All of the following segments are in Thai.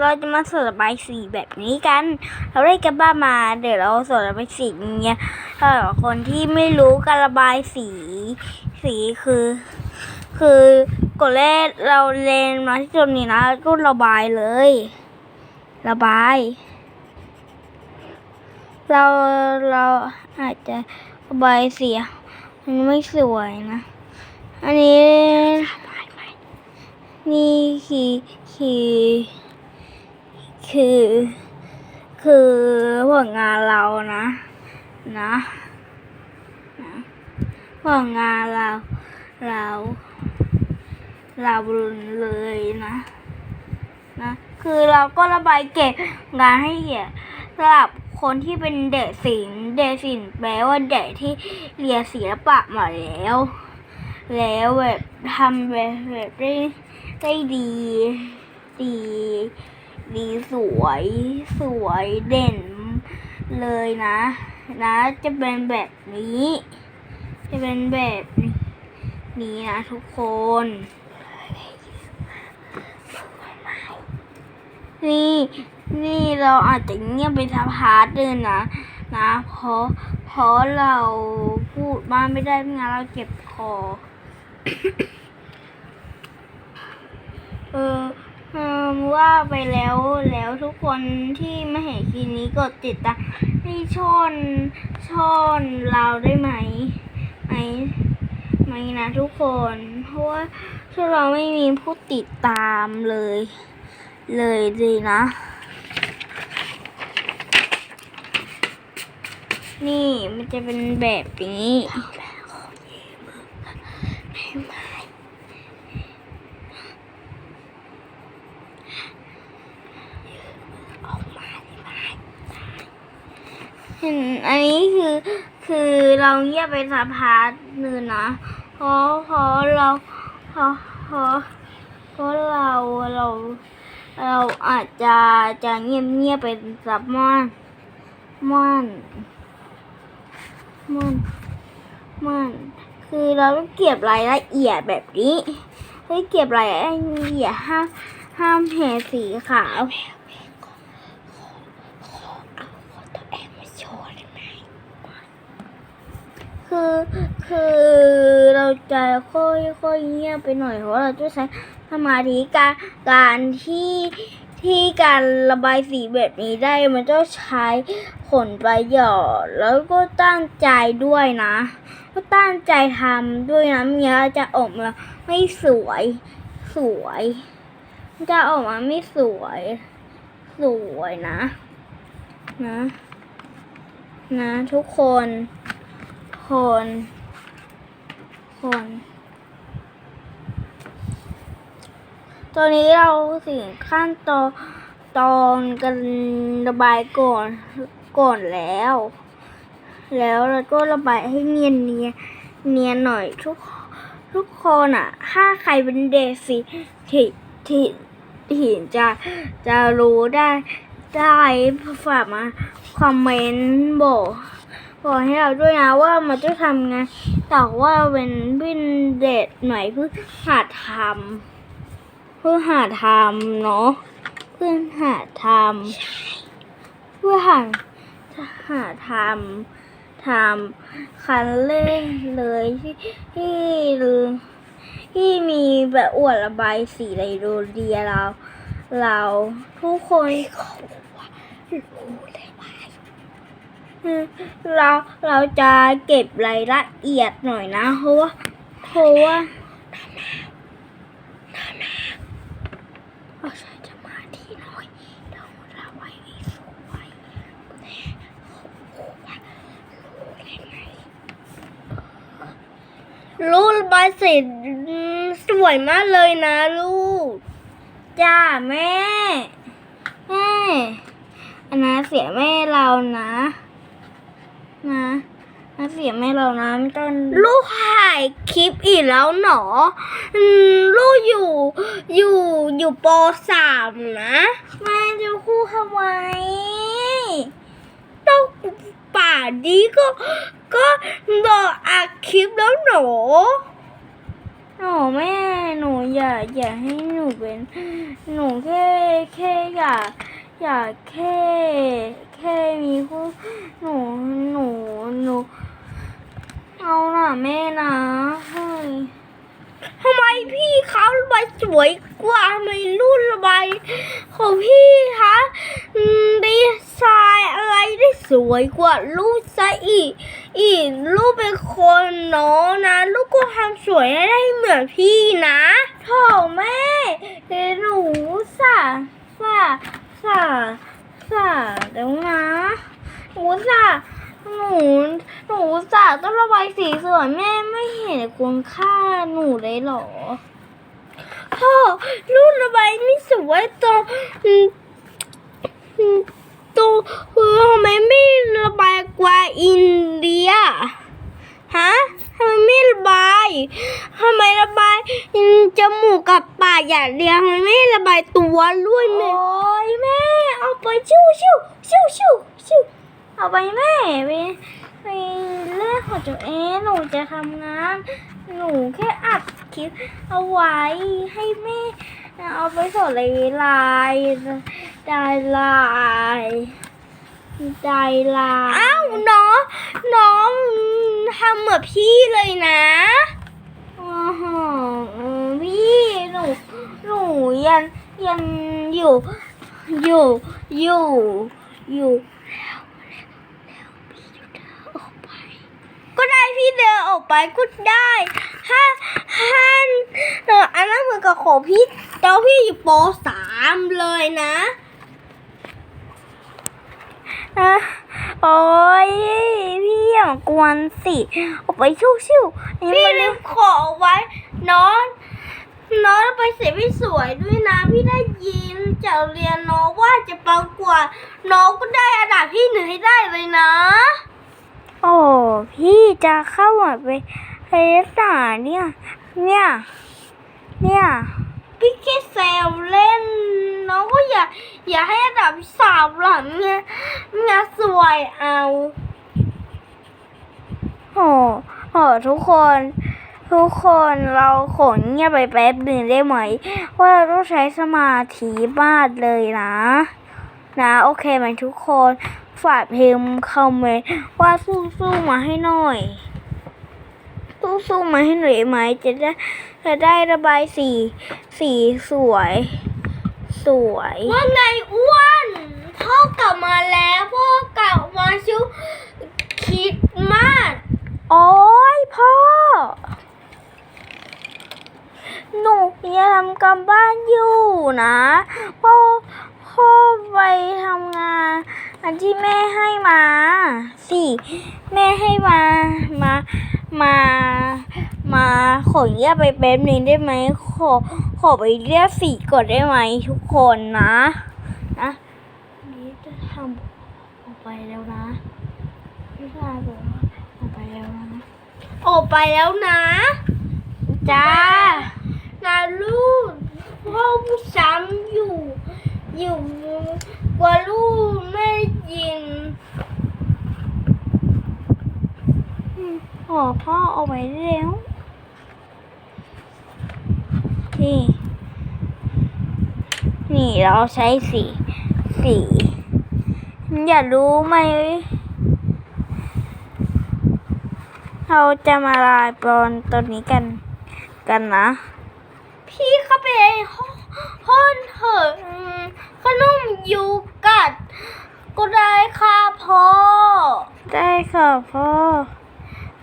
เราจะมาสอนระบายสีแบบนี้กัน เราได้กันบ้ามาเดี๋ยวเราสอนระบายสีเงี้ยถ้าคนที่ไม่รู้การระบายสี สีคือ คือกดแรกเราเรียนมาที่ตรงนี้นะก็ระบายเลย ระบาย เราเราอาจจะระบายสีมันไม่สวยนะ อันนี้นี่คือคือ คือ คือผลงานเรานะนะนะผลงานเรา เรา เราเลยนะนะคือเราก็ระบายเก็บงานให้เอียสำหรับคนที่เป็นเด็กศิลป์เด็กศิลป์แปลว่าเด็กที่เรียนศิลปะมาแล้ว แล้วแบบทำแบบแบบได้ได้ดีดี ดีสวยสวยเด่นเลยนะ นะ จะเป็นแบบนี้ จะเป็นแบบนี้นี้นะทุกคนนี่นี่เราอาจจะเงียบไปสักพักหนึงนะนะเพราะเพราะเราพูดมากไม่ได้ไม่งั้นเราเจ็บคอ เออเออ ว่าไปแล้วแล้วทุกคนที่ไม่เห็นคลิปนี้กดติดตามให้ช่อนช่อนเราได้ไหมไหมไหมนะทุกคน เพราะว่าถ้าเราไม่มีผู้ติดตามเลย เลยดีนะ นี่มันจะเป็นแบบนี้ เห็นอันนี้คือคือ เราเงียบไปสักพักหนึ่งนะเพราะเพราะเราเพราะเพราะเพราะเราเรา เราอาจจะจะเงียบเงียบไปสักม่อนม่อนม่อนม่อนคือเราต้องเก็บรายละเอียดแบบนี้เฮ้ยเก็บรายละเอียดห้ามห้ามแผ่สีขาว คือ คือเราจะค่อยค่อยเงียบไปหน่อยเพราะเราจะใช้สมาธิการการที่ที่การระบายสีแบบนี้ได้มันต้องใช้ผลประโยชน์แล้วก็ตั้งใจด้วยนะ ก็ตั้งใจทำด้วยนะไมีเราจะออกมาไม่สวยสวย จะออกมาไม่สวย สวยนะ นะ นะทุกคนคน คนตอนนี้เราถึงขั้นตอนตอนกันระบายก่อนก่อนแล้ว แล้วเราก็ระบายให้เนียนเนียนเนียนหน่อยทุกทุกคนอะ ถ้าใครเป็นเด็กสิที่ที่ที่จะจะรู้ได้ได้ฝากมาคอมเมนต์บอก บอกให้เราด้วยนะว่ามันจะทำไงแต่ว่าเป็นเป็นเด็กหน่อยเพื่อหาทำเพื่อหาทำเนาะเพื่อหาทำเพื่อหาหาทำทำคันเล่นเลยที่ที่ที่มีแบบอวดระบายสีในโรเรียเรา เราทุกคนอืมเเราเราจะเก็บรายละเอียดหน่อยนะเพราะว่าเพราะว่าเราใช้สมาธิหน่อยเราระบายให้สวยรู้ระบายสีอืมสวยมากเลยนะลูก จ้าแม่ แม่อันนั้นเสียแม่เรานะ นะนะเสียแม่เรานะไม่ต้องลูกถ่ายคลิปอีกแล้วหนออืมลูกอยู่ อยู่อยู่ปสามนะแม่จะคู่ทำไมต้องป่าดีก็ ก็บอกอัดคลิปแล้วหนอหนูแม่หนูอย่าอย่าให้หนูเป็น หนูแค่แค่อยากอยากแค่แค่มีผู้หนูู เอาน่ะแม่นะเฮ้ยทำไมพี่เขาระบายสวยกว่าทำไมรุ่นระบายของพี่คะดีไซน์อะไรได้สวยกว่าลูกซะอีก อีกลูกเป็นคนเนาะนะ ลูกก็ทำสวยให้ได้เหมือนพี่นะโถแม่เหนูสาสาสาสาเดี๋ยวนะหนูสา หนูหนูสาต้องระบายสีสวยแม่ไม่เห็นคุณค่าหนูเลยหรอพ่อลูกระบายไม่สวยตรงอืมอืมตรงคือทำไมไม่ระบายกว่าอินเดีย ฮะทำไมไม่ระบายทำไมระบายอืมจมูกกับปากอย่างเดียวทำไมไม่ระบายตัวด้วยแม่โอ้ยแม่ เอาไปชิวชิวชิวชิวชิว เอาไปแม่ไปไปเล่นของตัวเองหนูจะทำงาน หนูแค่อัดคลิปเอาไว้ให้แม่เอาไปสอนในไลน์ได้ไลน์ได้ไลน์อ้าวน้องน้องทำเหมือนพี่เลยนะอ๋อฮะพี่หนูหนูยังยังอยู่อยู่อยู่อยู่แล้วแล้วพี่เดินออกไป ก็ได้พี่ เดินออกไปก็ได้ถ้าถ้าอันนั้นเหมือนกับของพี่ตอนพี่อยู่ปสามเลยนะอะโอ้ยพี่อย่ากวนสิออกไปชิวๆนี่พี่ลืมขอไว้น้องน้องไปเสียพี่สวยด้วยนะ พี่ได้ยินจากเรียนน้องว่าจะประกวดน้องก็ได้อันดับที่หนึ่งให้ได้เลยนะ โอ้พี่จะเข้าไปเฮสาเนี่ย เนี่ย เนี่ยพี่แค่แซวเล่นน้องก็อย่า อย่าให้อันดับสามหลังเนี่ยเนี่ยสวยเอาโอ้โหทุกคน ทุกคนเราขนเงียบไปแป๊บหนึ่งได้ไหม ว่าเราต้องใช้สมาธิมาเลยนะ นะ โอเคไหมทุกคน ฝากเพลงคอมเมนต์ว่าสู้ๆมาให้หน่อย สู้ๆมาให้หน่อยไหมจะได้จะได้ระบายสีสีสวย สวยว่าไงอ้วนพ่อกลับมาแล้วพ่อกลับมาชิวคิดมากโอ้ยพ่อ หนูยังทำการบ้านอยู่นะพ่อ พ่อไปทำงาน อันที่แม่ให้มาสิแม่ให้มามามามาขอเรียกไปแป๊บนึงได้ไหมขอขอไปเรียกสี่ก่อนได้ไหมทุกคนนะนะนี่จะทำออกไปแล้วนะพี่ชาบอกว่าออกไปแล้วนะออกไปแล้วนะจ้านะลูกพ่อผู้ซ้ำอยู่ อยู่กว่าลูกไม่ยินอืมขอพ่อเอาไว้แล้วนี่ นี่เราใช้สี สี อย่ารู้ไหม เราจะมาลายบอลตัวนี้กัน กันนะ พี่เข้าไปห้องห้องเถอะอืมขนม ยูกัด ก็ได้ค่ะพ่อ ได้ค่ะพ่อ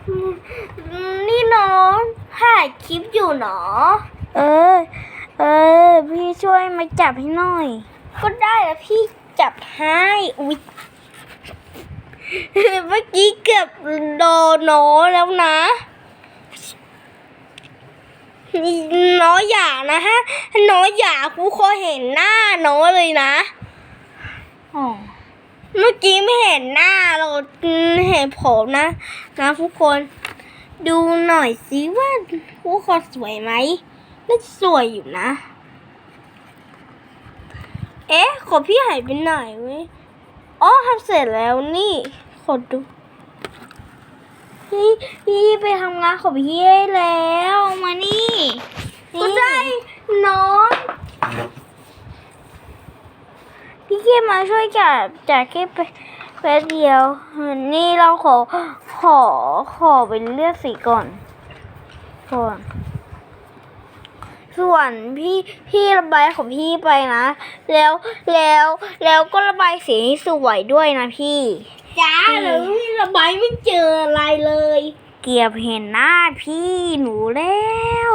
อืมนี่น้องถ่ายคลิปอยู่เนาะเออ เออ พี่ช่วยมาจับให้หน่อย ก็ได้แล้วพี่จับให้อุ๊ยเมื่อกี้เกือบโดนน้อแล้วนะ น้ออย่านะฮะ น้ออย่าครูคอเห็นหน้าน้อเลยนะ เมื่อกี้ไม่เห็นหน้าเราเห็นผมนะ นะทุกคนดูหน่อยสิว่าครูคอสวยไหมน่าจะสวยอยู่นะ เอ๊ะ ขอพี่หายไปไหนเว้ยอ๋อทำเสร็จแล้วนี่ ขอดู พี่พี่ไปทำงานของพี่ได้แล้ว มานี่ก็ได้น้อง พี่แค่มาช่วยจัดจัดแค่ไปแป๊บเดียว นี่เราขอขอขอเป็นเลือดสีก่อนก่อนส่วนพี่พี่ระบายของพี่ไปนะ แล้วแล้วแล้วก็ระบายสีให้สวยด้วยนะพี่จ้าหรือพี่ระบายไม่เจออะไรเลย เกียบเห็นหน้าพี่หนูแล้ว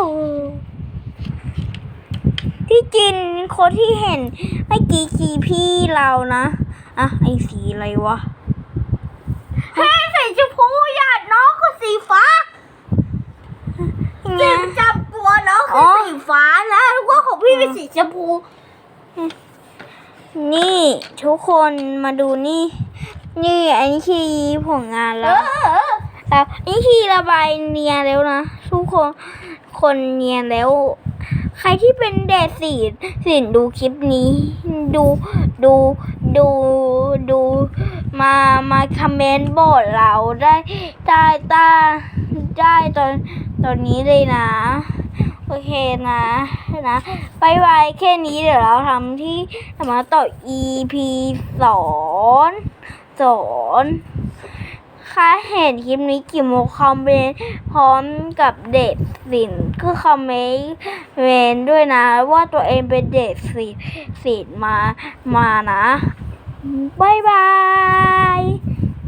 ที่จริงคนที่เห็นเมื่อกี้คือพี่เรานะ อะ ไอสีอะไรวะเฮ้ยสีชมพูหยาดน้องคือสีฟ้าไงสีประจำตัวน้องอ๋คืออสีฟ้านะแล้วก็ของพี่เป็นสีชมพู นี่ทุกคนมาดูนี่ นี่อันนี้คือผลงานเอแล้วอแล้วนี่คือระบายเนียนแล้วนะ ทุกคนคนเนียนแล้ว ใครที่เป็นเด็กสีสินดูคลิปนี้ ดูดูดูดูมามาคอมเมนต์บอกเราได้ได้ได้ได้ตอนตอนนี้เลยนะ โอเคนะนะบายบายแค่นี้เดี๋ยวเราทำที่ทำมาต่อ EP สอนสอน ค่ะเห็นคลิปนี้กี่โมคอมเมนต์พร้อมกับเด็กสินก็คอมเมนต์เวนด้วยนะ ว่าตัวเองเป็นเด็กสินสินมามานะบายบาย